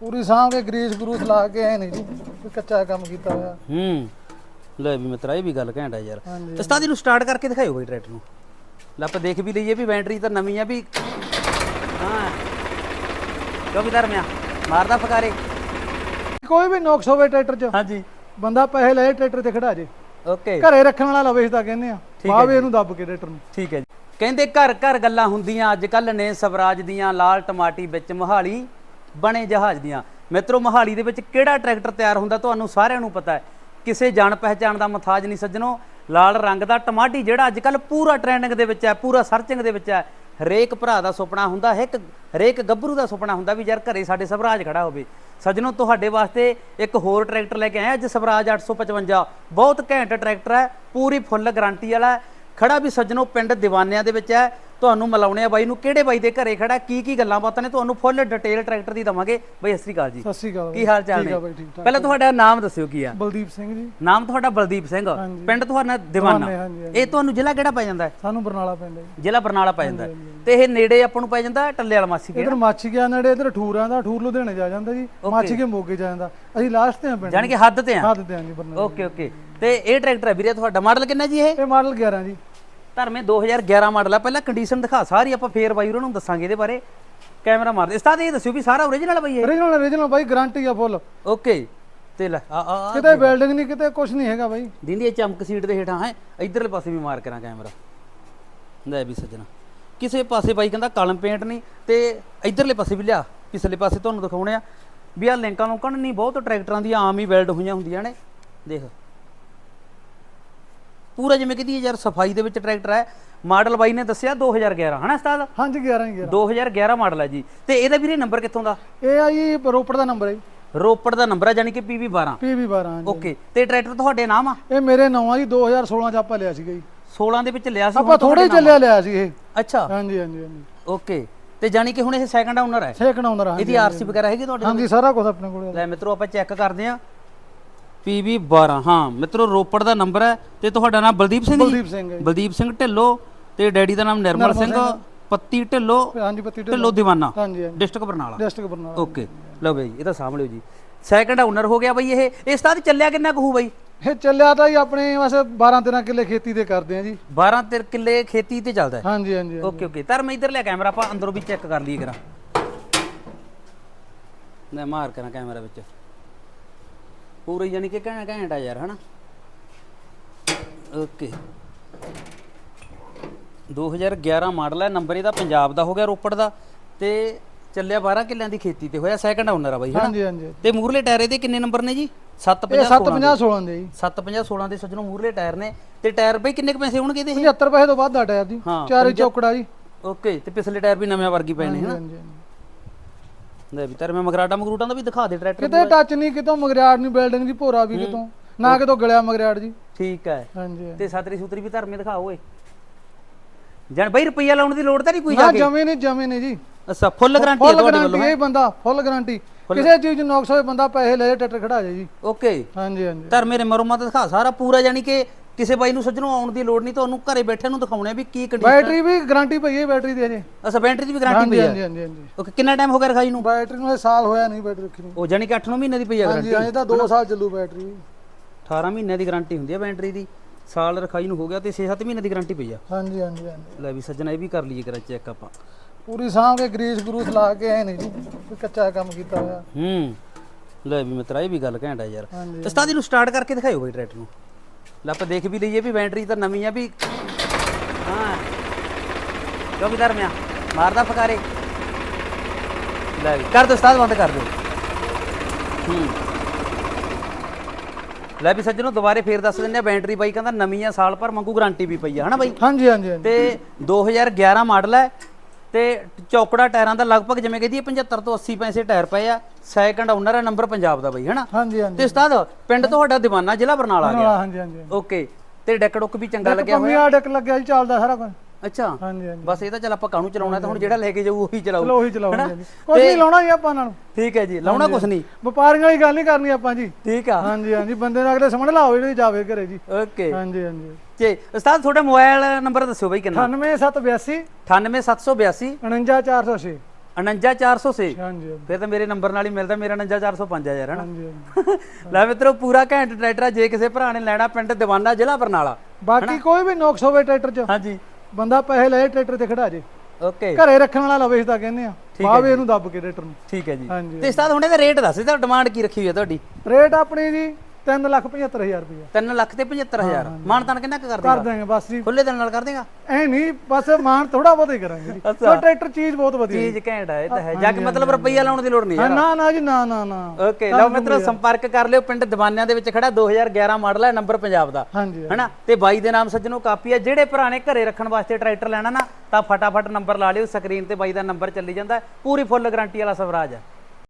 ਪੂਰੀ ਸਾਂਭ ਕੇ ਗਰੀਸ ਗਰੂਸ ਲਾ ਕੇ ਐ ਨਹੀਂ ਜੀ ਕੋਈ ਕੱਚਾ ਕੰਮ ਕੀਤਾ ਹੋਇਆ। ਹੂੰ। ਲੈ ਵੀ ਮਿੱਤਰਾ ਇਹ ਵੀ ਗੱਲ ਘੈਂਟ ਹੈ ਯਾਰ। ਹਾਂਜੀ ਉਸਤਾਦ ਇਹਨੂੰ ਸਟਾਰਟ ਕਰਕੇ ਦਿਖਾਇਓ ਬਈ ਟਰੈਕਟਰ ਨੂੰ। ਲੈ ਆਪਾਂ ਦੇਖ ਵੀ ਲਈਏ ਵੀ ਬੈਟਰੀ ਤਾਂ ਨਵੀਂ ਆ ਵੀ ਹਾਂ। ਕਿਉਂ ਵੀ ਧਰਮਿਆ ਮਾਰਦਾ ਫਕਾਰੇ। ਕੋਈ ਵੀ ਨੁਕਸ ਹੋਵੇ ਟਰੈਕਟਰ 'ਚ ਹਾਂਜੀ। ਬੰਦਾ ਪੈਸੇ ਲਏ ਟਰੈਕਟਰ ਤੇ ਖੜਾ ਜੇ। ਓਕੇ। ਘਰੇ ਰੱਖਣ ਵਾਲਾ ਲਵੇ ਇਸ ਤਾਂ ਕਹਿੰਦੇ ਆ ਠੀਕ ਹੈ ਬਾਵੇ ਇਹਨੂੰ ਦੱਬ ਕੇ ਟਰੈਕਟਰ ਨੂੰ। ਠੀਕ ਹੈ ਜੀ। ਕਹਿੰਦੇ ਘਰ ਘਰ ਗੱਲਾਂ ਹੁੰਦੀਆਂ ਅੱਜ ਕੱਲ ਨੇ ਸਵਰਾਜ ਦੀਆਂ ਲਾਲ ਟਮਾਟੀ ਵਿੱਚ ਮਹਾਲੀ। ਬਣੇ ਜਹਾਜ਼ ਦੀਆਂ। ਮਿੱਤਰੋ, ਮਹਾਲੀ ਦੇ ਵਿੱਚ ਕਿਹੜਾ ਟਰੈਕਟਰ ਤਿਆਰ ਹੁੰਦਾ ਤੁਹਾਨੂੰ ਸਾਰਿਆਂ ਨੂੰ ਪਤਾ ਹੈ। ਕਿਸੇ ਜਾਣ ਪਹਿਚਾਣ ਦਾ ਮਥਾਜ ਨਹੀਂ ਸੱਜਣੋ। ਲਾਲ ਰੰਗ ਦਾ ਟਮਾਟੀ ਜਿਹੜਾ ਅੱਜ ਕੱਲ ਪੂਰਾ ਟ੍ਰੈਂਡਿੰਗ ਦੇ ਵਿੱਚ ਹੈ, ਪੂਰਾ ਸਰਚਿੰਗ ਦੇ ਵਿੱਚ ਹੈ। ਹਰੇਕ ਭਰਾ ਦਾ ਸੁਪਨਾ ਹੁੰਦਾ ਹੈ ਇੱਕ ਹਰੇਕ ਗੱਭਰੂ ਦਾ ਸੁਪਨਾ ਹੁੰਦਾ ਵੀ ਯਾਰ ਘਰੇ ਸਾਡੇ ਸਵਰਾਜ ਖੜਾ ਹੋਵੇ। ਸੱਜਣੋ, ਤੁਹਾਡੇ ਵਾਸਤੇ ਇੱਕ ਹੋਰ ਟਰੈਕਟਰ ਲੈ ਕੇ ਆਏ ਅੱਜ ਸਵਰਾਜ 855 ਬਹੁਤ ਘੈਂਟ ਟਰੈਕਟਰ ਹੈ, ਪੂਰੀ ਫੁੱਲ ਗਾਰੰਟੀ ਵਾਲਾ ਹੈ। ਖੜਾ ਵੀ ਸੱਜਣੋ ਪਿੰਡ ਦੀਵਾਨਿਆਂ ਦੇ ਵਿੱਚ ਹੈ। ਤੁਹਾਨੂੰ ਮਿਲਾਉਣੇ ਆ ਬਾਈ ਨੂੰ ਕਿਹੜੇ ਬਾਈ ਦੇ ਘਰੇ ਖੜਾ ਕੀ ਕੀ ਗੱਲਾਂ ਬਾਤਾਂ ਨੇ ਤੁਹਾਨੂੰ ਫੁੱਲ ਡਿਟੇਲ ਟਰੈਕਟਰ ਦੀ ਦਵਾਂਗੇ। ਬਾਈ ਸਤਿ ਸ੍ਰੀ ਅਕਾਲ ਜੀ। ਸਤਿ ਸ਼੍ਰੀ ਅਕਾਲ ਕੀ ਹਾਲ ਚਾਲ ਨੇ? ਪਹਿਲਾਂ ਤੁਹਾਡਾ ਨਾਮ ਦੱਸਿਓ ਕੀ ਆ? ਬਲਦੀਪ ਸਿੰਘ ਜੀ। ਨਾਮ ਤੁਹਾਡਾ ਬਲਦੀਪ ਸਿੰਘ। ਪਿੰਡ ਤੁਹਾਡਾ ਦੀਵਾਨਾ। ਇਹ ਤੁਹਾਨੂੰ ਜ਼ਿਲ੍ਹਾ ਕਿਹੜਾ ਪੈ ਜਾਂਦਾ? ਸਾਨੂੰ ਬਰਨਾਲਾ ਹੈ ਜੀ। ਜ਼ਿਲ੍ਹਾ ਬਰਨਾਲਾ ਪੈ ਜਾਂਦਾ। ਤੇ ਇਹ ਨੇੜੇ ਆਪਾਂ ਨੂੰ ਪੈ ਜਾਂਦਾ ਟੱਲੇ ਵਾਲਾ ਮਾਸੀ ਕੇ ਇਧਰ ਮਾਛੀ ਗਿਆ ਨੇੜੇ ਇਧਰ ਠੂਰਾਂ ਦਾ ਠੂਰ ਲੁਧਿਆਣੇ ਜਾ ਜਾਂਦਾ ਜੀ। ਮਾਛੀ ਕੇ ਮੋਗੇ ਜਾ ਜਾਂਦਾ। ਅਸੀਂ ਲਾਸਟ ਤੇ ਆ ਪਿੰਡ ਜਾਣੀ ਕਿ ਹੱਦ ਤੇ ਆ? ਹੱਥ ਤੇ ਆ ਜੀ ਬਰਨਾਲਾ। Okay okay. ਤੇ ਇਹ ਟਰੈਕਟਰ ਹੈ ਵੀਰੇ ਤੁਹਾਡਾ ਮਾਡਲ ਕਿੰਨਾ ਜੀ ਇਹ? ਇਹ ਮਾਡਲ 11 ਜੀ। ਧਰਮੇ 2011 ਮਾਡਲ ਆ। ਪਹਿਲਾਂ ਕੰਡੀਸ਼ਨ ਦਿਖਾ ਸਾਰੀ ਆਪਾਂ ਫੇਰ ਬਾਈ ਉਹਨਾਂ ਨੂੰ ਦੱਸਾਂਗੇ ਇਹਦੇ ਬਾਰੇ। ਕੈਮਰਾ ਮਾਰਦੇ। ਉਸਤਾਦ ਇਹ ਦੱਸਿਓ ਵੀ ਸਾਰਾ ਓਰੀਜਨਲ ਬਾਈ ਇਹ? Origignal origignal ਬਾਈ ਗਾਰੰਟੀ ਆ ਫੁੱਲ ਓਕੇ ਤੇ ਲੈ। ਆ ਆ ਕਿਤੇ ਬਿਲਡਿੰਗ ਨਹੀਂ ਕਿਤੇ ਕੁਝ ਨਹੀਂ ਹੈਗਾ ਬਾਈ। ਦਿੰਦੀ ਇਹ ਚਮਕ ਸੀਟ ਦੇ ਹੇਠਾਂ ਹੈ। ਇਧਰਲੇ ਪਾਸੇ ਵੀ ਮਾਰ ਕਰਾਂ ਕੈਮਰਾ ਲੈ ਵੀ ਸੱਜਣਾ। ਕਿਸੇ ਪਾਸੇ ਬਾਈ ਕਹਿੰਦਾ ਕਲਮ ਪੇਂਟ ਨਹੀਂ ਤੇ ਇਧਰਲੇ ਪਾਸੇ ਵੀ ਲਿਆ। ਪਿਛਲੇ ਪਾਸੇ ਤੁਹਾਨੂੰ ਦਿਖਾਉਣੇ ਆ। ਵੀ ਆ ਲਿੰਕਾਂ ਲੋਕਾਂ ਨਹੀਂ ਬਹੁਤ ਟਰੈਕਟਰਾਂ ਦੀਆਂ ਆਮ ਹੀ ਵੈਲਡ ਹੋਈਆਂ ਹੁੰਦੀਆਂ ਨੇ। ਦੇਖ। ਪੂਰਾ ਜਿਵੇਂ ਕਹਦੀ ਯਾਰ ਸਫ਼ਾਈ ਦੇ ਵਿੱਚ ਟਰੈਕਟਰ ਹੈ। ਮਾਡਲ ਬਾਈ ਨੇ ਦੱਸਿਆ 2011 ਹਨਾ ਉਸਤਾਦ? ਹਾਂਜੀ 11 ਹੀ 11 2011 ਮਾਡਲ ਹੈ ਜੀ। ਤੇ ਇਹਦਾ ਵੀਰੇ ਨੰਬਰ ਕਿੱਥੋਂ ਦਾ? ਇਹ ਆ ਜੀ ਰੋਪੜ ਦਾ ਨੰਬਰ ਹੈ ਜੀ। ਰੋਪੜ ਦਾ ਨੰਬਰ ਹੈ ਯਾਨੀ ਕਿ PV 12 PV 12 ਹਾਂਜੀ। ਓਕੇ ਤੇ ਟਰੈਕਟਰ ਤੁਹਾਡੇ ਨਾਮ ਆ? ਇਹ ਮੇਰੇ ਨਾਂ ਆ ਜੀ 2016 ਚ ਆਪਾਂ ਲਿਆ ਸੀਗਾ ਜੀ। 16 ਦੇ ਵਿੱਚ ਲਿਆ ਸੀ ਆਪਾਂ ਥੋੜੇ ਹੀ ਚੱਲਿਆ ਲਿਆ ਸੀ ਇਹ। ਅੱਛਾ। ਹਾਂਜੀ ਹਾਂਜੀ ਹਾਂਜੀ। ਓਕੇ ਤੇ ਜਾਨੀ ਕਿ ਹੁਣ ਇਹ ਸੈਕੰਡ ਓਨਰ ਹੈ? ਸੈਕਿੰਡ ਆਉਂਦਾ ਹਾਂਜੀ ਇਹਦੀ ਆਰਸੀ ਵਗੈਰਾ ਹੈਗੀ ਤੁਹਾਡੇ ਹਾਂਜੀ ਸਾਰਾ ਕੁਝ ਆਪਣੇ ਕੋਲ ਲੈ ਮਿੱਤਰੋ ਆਪਾਂ ਚੈੱਕ ਕਰਦੇ ਆ PV 12 ਹਾਂ ਮਿੱਤਰੋ ਰੋਪੜ ਦਾ ਨੰਬਰ ਹੈ ਤੇ ਤੁਹਾਡਾ ਨਾਮ ਬਲਦੀਪ ਸਿੰਘ ਜੀ? ਬਲਦੀਪ ਸਿੰਘ ਹੈ ਜੀ। ਬਲਦੀਪ ਸਿੰਘ ਢਿੱਲੋਂ ਤੇ ਡੈਡੀ ਦਾ ਨਾਮ ਨਿਰਮਲ ਸਿੰਘ ਪੱਤੀ ਢਿੱਲੋਂ ਹਾਂਜੀ ਪੱਤੀ ਢਿੱਲੋਂ। ਦੀਵਾਨਾ। ਹਾਂਜੀ ਹਾਂਜੀ। District Barnala. District Barnala. Okay ਲਓ ਬਈ ਇਹ ਤਾਂ ਸਾਂਭ ਲਿਓ ਜੀ। ਸੈਕੰਡ ਓਨਰ ਹੋ ਗਿਆ ਬਈ ਇਹ। ਇਸ ਤਰ੍ਹਾਂ ਚੱਲਿਆ ਕਿੰਨਾ ਕੁ ਹੋਊ ਬਈ? ਇਹ ਚੱਲਿਆ ਤਾਂ ਜੀ ਆਪਣੇ ਵੈਸੇ 12 13 ਕਿੱਲੇ ਖੇਤੀ ਦੇ ਕਰਦੇ ਆ ਜੀ। 12 13 ਕਿੱਲੇ ਖੇਤੀ ਤੇ ਚੱਲਦਾ ਹੈ? ਹਾਂਜੀ ਹਾਂਜੀ ਓਕੇ ਓਕੇ। ਧਰ ਮੈਂ ਇਧਰ ਲਿਆ ਕੈਮਰਾ ਆਪਾਂ ਅੰਦਰੋਂ ਵੀ ਚੈੱਕ ਕਰ ਲਈਏ ਕਰਾਂ। ਲੈ ਮਾਰ ਕਰਾਂ ਕੈਮਰਾ ਵਿੱਚ। ਪੂਰੀ ਯਾਨੀ ਕਿ ਘੈਂਟ ਘੈਂਟ ਆ ਯਾਰ ਹਨਾ? ਓਕੇ। 2011 ਮਾਡਲ ਹੈ ਨੰਬਰ ਇਹਦਾ ਪੰਜਾਬ ਦਾ ਹੋ ਗਿਆ ਰੋਪੜ ਦਾ। ਤੇ ਚੱਲਿਆ 12 ਕਿੱਲਿਆਂ ਦੀ ਖੇਤੀ ਤੇ ਹੋਇਆ ਸੈਕੰਡ ਓਨਰ ਆ ਬਾਈ ਹਨਾ? ਹਾਂਜੀ ਹਾਂਜੀ। ਤੇ ਮੂਰਲੇ ਟਾਇਰ ਇਹਦੇ ਕਿੰਨੇ ਨੰਬਰ ਨੇ ਜੀ? ਇਹ 750 750 16 ਦੇ। ਜੀ। 750 16 ਦੇ ਸੱਜਣੋਂ ਮੂਰਲੇ ਟਾਇਰ ਨੇ। ਤੇ ਟਾਇਰ ਬਈ ਕਿੰਨੇ ਕੁ ਪੈਸੇ ਹੋਣਗੇ ਇਹਦੇ 75 ਪੈਸੇ ਤੋਂ ਵੱਧ ਦਾ ਟਾਇਰ ਜੀ। ਹਾਂ, ਚਾਰੇ ਚੌਕੜਾ ਜੀ। ਓਕੇ ਤੇ ਪਿਛਲੇ ਟਾਇਰ ਵੀ ਨਵੇਂ ਵਰਗੀ ਪਏ ਨੇ ਹਨਾ? ਲੈ ਵੀ ਤੇਰੇ ਮੈਂ ਮਗਰਾਟਾ ਮਗਰੂਟਾਂ ਦਾ ਵੀ ਦਿਖਾ ਦੇ ਟਰੈਕਟਰ ਕਿਤੇ ਟੱਚ ਨਹੀਂ ਕਿਤੋਂ ਮਗਰਿਆੜ ਨਹੀਂ ਬਿਲਡਿੰਗ ਦੀ ਭੋਰਾ ਵੀ ਕਿਤੋਂ। ਨਾ ਕਿਤੋਂ ਗਲਿਆ ਮਗਰਿਆੜ ਜੀ। ਠੀਕ ਹੈ। ਹਾਂਜੀ। ਤੇ ਸਤਰੀ ਸੁਤਰੀ ਵੀ ਧਰਮੇ ਦਿਖਾ ਓਏ। ਜਣ ਬਈ ਰੁਪਈਆ ਲਾਉਣ ਦੀ ਲੋੜ ਤਾਂ ਨਹੀਂ ਕੋਈ ਜਾ ਨਾ ਕੇ? ਜਮੇ ਨਹੀਂ ਜਮੇ ਨਹੀਂ ਜੀ। ਅੱਛਾ ਫੁੱਲ ਗਾਰੰਟੀ ਹੈ ਫੁੱਲ ਤੁਹਾਡੇ ਵੱਲੋਂ ਗਾਰੰਟੀ ਇਹ ਬੰਦਾ ਫੁੱਲ ਗਾਰੰਟੀ ਕਿਸੇ ਚੀਜ਼ ਨੂੰ ਨੁਕਸ ਹੋਏ ਬੰਦਾ ਪੈਸੇ ਲੈ ਟਰੈਕਟਰ ਖੜਾ ਜਾਏ ਜੀ। ਓਕੇ ਹਾਂਜੀ ਹਾਂਜੀ। ਧਰਮੇ ਨੇ ਮਰਮਾ ਤੇ ਦਿਖਾ ਸਾਰਾ ਪੂਰਾ ਜਾਨੀ ਕਿ ਕਿਸੇ ਬਾਈ ਨੂੰ ਸੱਜਣੋਂ ਆਉਣ ਦੀ ਲੋੜ ਨਹੀਂ ਤੁਹਾਨੂੰ ਘਰੇ ਬੈਠੇ ਨੂੰ ਦਿਖਾਉਣੇ ਆ ਵੀ ਕੀ ਕੰਡੀਸ਼ਨ ਬੈਟਰੀ ਵੀ ਗਾਰੰਟੀ ਪਈ ਹੈ ਬੈਟਰੀ ਦੀ ਅਜੇ ਅੱਛਾ ਬੈਟਰੀ ਦੀ ਵੀ ਗਾਰੰਟੀ ਹਾਂਜੀ ਪਈ ਹਾਂਜੀ ਹੈ ਹਾਂਜੀ ਹਾਂਜੀ। ਓਕੇ ਕਿੰਨਾ ਟਾਈਮ ਹੋ ਗਿਆ ਰਖਾਈ ਨੂੰ? ਬੈਟਰੀ ਨੂੰ ਇਹ ਸਾਲ ਹੋਇਆ ਨਹੀਂ ਬੈਟਰੀ ਰੱਖੀ ਨੂੰ। ਉਹ ਜਾਨੀ ਕਿ 8-9 ਮਹੀਨੇ ਦੀ ਪਈ ਹੈ ਹਾਂਜੀ ਗਾਰੰਟੀ ਅਜੇ ਤਾਂ 2 ਸਾਲ ਚੱਲੂ ਬੈਟਰੀ 18 ਮਹੀਨੇ ਦੀ ਗਾਰੰਟੀ ਹੁੰਦੀ ਹੈ ਬੈਟਰੀ ਦੀ। ਸਾਲ ਰਖਾਈ ਨੂੰ ਹੋ ਗਿਆ ਤੇ 6-7 ਮਹੀਨੇ ਦੀ ਗਾਰੰਟੀ ਪਈ ਆ। ਹਾਂਜੀ ਹਾਂਜੀ ਹਾਂਜੀ। ਲੈ ਵੀ ਸੱਜਣਾ ਇਹ ਵੀ ਕਰ ਲਈਏ ਕਰਾ ਚੈੱਕ ਆਪਾਂ। ਪੂਰੀ ਸਾਂਭ ਕੇ ਗਰੀਸ ਗਰੂਸ ਲਾ ਕੇ ਐ ਨਹੀਂ ਜੀ ਕੋਈ ਕੱਚਾ ਕੰਮ ਕੀਤਾ ਹੋਇਆ। ਹੂੰ। ਲੈ ਵੀ ਮਿੱਤਰਾ ਇਹ ਵੀ ਗੱਲ ਘੈਂਟ ਹੈ ਯਾਰ। ਹਾਂਜੀ ਉਸਤਾਦ ਇਹਨੂੰ ਸਟਾਰਟ ਕਰਕੇ ਦਿਖਾਇਓ ਬਈ ਟਰੈਕਟਰ ਨੂੰ। ਲੈ ਆਪਾਂ ਦੇਖ ਵੀ ਲਈਏ ਵੀ ਬੈਟਰੀ ਤਾਂ ਨਵੀਂ ਆ ਵੀ ਹਾਂ। ਵੀ ਧਰਮਿਆ ਮਾਰਦਾ ਫਕਾਰੇ। ਲੈ ਵੀ ਕਰ ਦੋ ਉਸਤਾਦ ਬੰਦ ਕਰ ਦਿਓ। ਹੂੰ। ਲੈ ਵੀ ਸੱਜਣੋ ਦੁਬਾਰੇ ਫੇਰ ਦੱਸ ਦਿੰਦੇ ਆ ਬੈਟਰੀ ਬਾਈ ਕਹਿੰਦਾ ਨਵੀਂ ਆ ਸਾਲ ਭਰ ਮੰਗੂ ਗਾਰੰਟੀ ਵੀ ਪਈ ਆ। ਹਨਾ ਬਾਈ? ਹਾਂਜੀ ਹਾਂਜੀ ਹਾਂਜੀ। ਤੇ 2011 ਮਾਡਲ ਹੈ ਤੇ ਚੌਕੜਾ ਟਾਇਰਾਂ ਦਾ ਲਗਭਗ ਜਿਵੇਂ ਕਹਦੀ 75 ਤੋਂ 80 ਪੈਸੇ ਟਾਇਰ ਪਏ ਆ ਸੈਕੰਡ ਓਨਰ ਹੈ ਨੰਬਰ ਪੰਜਾਬ ਦਾ ਬਈ ਹਨਾ? ਹਾਂਜੀ ਹਾਂਜੀ। ਤੇ ਉਸਤਾਦ ਪਿੰਡ ਤੁਹਾਡਾ ਦੀਵਾਨਾ ਜ਼ਿਲ੍ਹਾ ਬਰਨਾਲਾ ਆ ਗਿਆ। ਹਾਂਜੀ ਹਾਂਜੀ। ਓਕੇ ਤੇ ਡੈਕ ਡੁੱਕ ਵੀ ਚੰਗਾ ਲੱਗਿਆ ਹੋਇਆ? ਪੰਮੀਆਂ ਡਿੱਕ ਲੱਗਿਆ ਜੀ ਚੱਲਦਾ ਸਾਰਾ ਕੁਝ। ਅੱਛਾ। ਹਾਂਜੀ ਹਾਂਜੀ। ਬਸ ਇਹ ਤਾਂ ਚੱਲ ਆਪਾਂ ਕਾਹਨੂੰ ਚਲਾਉਣਾ ਤਾਂ ਹੁਣ ਜਿਹੜਾ ਲੈ ਕੇ ਜਾਊ ਉਹੀ ਚਲੋ ਚਲਾਊ ਉਹੀ ਚਲਾਉਣੀ ਜੀ। ਕੁਝ ਨਹੀਂ ਲਾਉਣਾ ਜੀ ਆਪਾਂ ਨਾਲ ਠੀਕ ਹੈ ਜੀ ਲਾਉਣਾ ਕੁਛ ਨਹੀਂ। ਵਪਾਰੀਆਂ ਵਾਲੀ ਗੱਲ ਨਹੀਂ ਕਰਨੀ ਆਪਾਂ ਜੀ। ਠੀਕ ਆ। ਹਾਂਜੀ ਹਾਂਜੀ ਬੰਦੇ ਨਾਲ ਅਗਲੇ ਸਾਹਮਣੇ ਲਾਓ ਜਿਹੜੀ ਜਾਵੇ ਘਰੇ ਜੀ। ਓਕੇ। ਹਾਂਜੀ ਹਾਂਜੀ। ਤੇ ਉਸਤਾਦ ਤੁਹਾਡਾ ਮੋਬਾਈਲ ਨੰਬਰ ਦੱਸਿਓ ਬਈ ਕਿੰਨਾ? 98782 98782 49406 49406 ਹਾਂਜੀ ਫਿਰ ਤਾਂ ਮੇਰੇ ਨੰਬਰ ਨਾਲ ਹੀ ਮਿਲਦਾ ਮੇਰਾ 49405 ਆ ਯਾਰ ਹਨਾ। ਲੈ ਮਿੱਤਰੋ ਪੂਰਾ ਘੈਂਟ ਟਰੈਕਟਰ ਜੇ ਕਿਸੇ ਭਰਾ ਨੇ ਲੈਣਾ ਪਿੰਡ ਦੀਵਾਨਾ ਜ਼ਿਲ੍ਹਾ ਬਰਨਾਲਾ ਬਾਕੀ ਕੋਈ ਵੀ ਨੁਕਸ ਹੋਵੇ ਟਰੈਕਟਰ 'ਚ। ਹਾਂਜੀ। ਬੰਦਾ ਪੈਸੇ ਲਏ ਟਰੈਕਟਰ ਤੇ ਖੜਾ ਜੇ। ਓਕੇ ਘਰੇ ਰੱਖਣ ਵਾਲਾ ਲਵੇ ਤਾਂ ਕਹਿੰਦੇ ਆ। ਬਾਵੇ ਇਹਨੂੰ ਦੱਬ ਕੇ ਟਰੈਕਟਰ ਨੂੰ। ਠੀਕ ਹੈ ਜੀ। ਤੇ ਉਸਤਾਦ ਹੁਣ ਇਹਦਾ ਰੇਟ ਦੱਸ ਇਹਦਾ ਡਿਮਾਂਡ ਕੀ ਰੱਖੀ ਹੋਈ ਹੈ ਤੁਹਾਡੀ? ਰੇਟ ਆਪਣੀ ਜੀ 375000 ਰੁਪਏ 3 ਲੱਖ ਤੇ 75000 ਮਾਨਤਾਨ ਕਿੰਨਾ ਕੁ ਕਰ ਕਰ ਦੇਗਾ ਦਾਂਗੇ ਬਸ ਜੀ। ਖੁੱਲੇ ਦਿਨ ਨਾਲ ਕਰ ਦੇਗਾ? ਐ ਨਹੀਂ ਬਸ ਮਾਨ ਥੋੜਾ ਬਹੁਤ ਹੀ ਕਰਾਂਗੇ ਜੀ। ਅੱਛਾ। ਉਹ ਟਰੈਕਟਰ ਚੀਜ਼ ਬਹੁਤ ਵਧੀਆ ਚੀਜ਼ ਘੈਂਟ ਹੈ ਇਹ ਤਾਂ ਹੈ। ਜੱਗ ਮਤਲਬ ਰੁਪਈਆ ਲਾਉਣ ਦੀ ਲੋੜ ਨਹੀਂ ਹਾਂ, ਯਾਰ। ਨਾ ਨਾ ਜੀ ਨਾ ਨਾ ਨਾ। ਓਕੇ ਲਓ ਮਿੱਤਰੋ ਸੰਪਰਕ ਕਰ ਲਿਓ। ਪਿੰਡ ਦੀਵਾਨਿਆਂ ਦੇ ਵਿੱਚ ਖੜਾ 2011 ਮਾਡਲ ਹੈ ਨੰਬਰ ਪੰਜਾਬ ਦਾ। ਹਾਂਜੀ ਹਨਾ? ਤੇ ਬਾਈ ਦੇ ਨਾਮ ਸੱਜਣੋ ਕਾਪੀ ਹੈ। ਜਿਹੜੇ ਭਰਾ ਨੇ ਘਰੇ ਰੱਖਣ ਵਾਸਤੇ ਟਰੈਕਟਰ ਲੈਣਾ ਨਾ ਤਾਂ ਫਟਾਫਟ ਨੰਬਰ ਲਾ ਲਿਓ। ਸਕਰੀਨ ਤੇ ਬਾਈ ਦਾ ਨੰਬਰ ਚੱਲੀ ਜਾਂਦਾ। ਪੂਰੀ ਫੁੱਲ ਗਾਰੰਟੀ ਵਾਲਾ ਸਵਰਾਜ ਹੈ।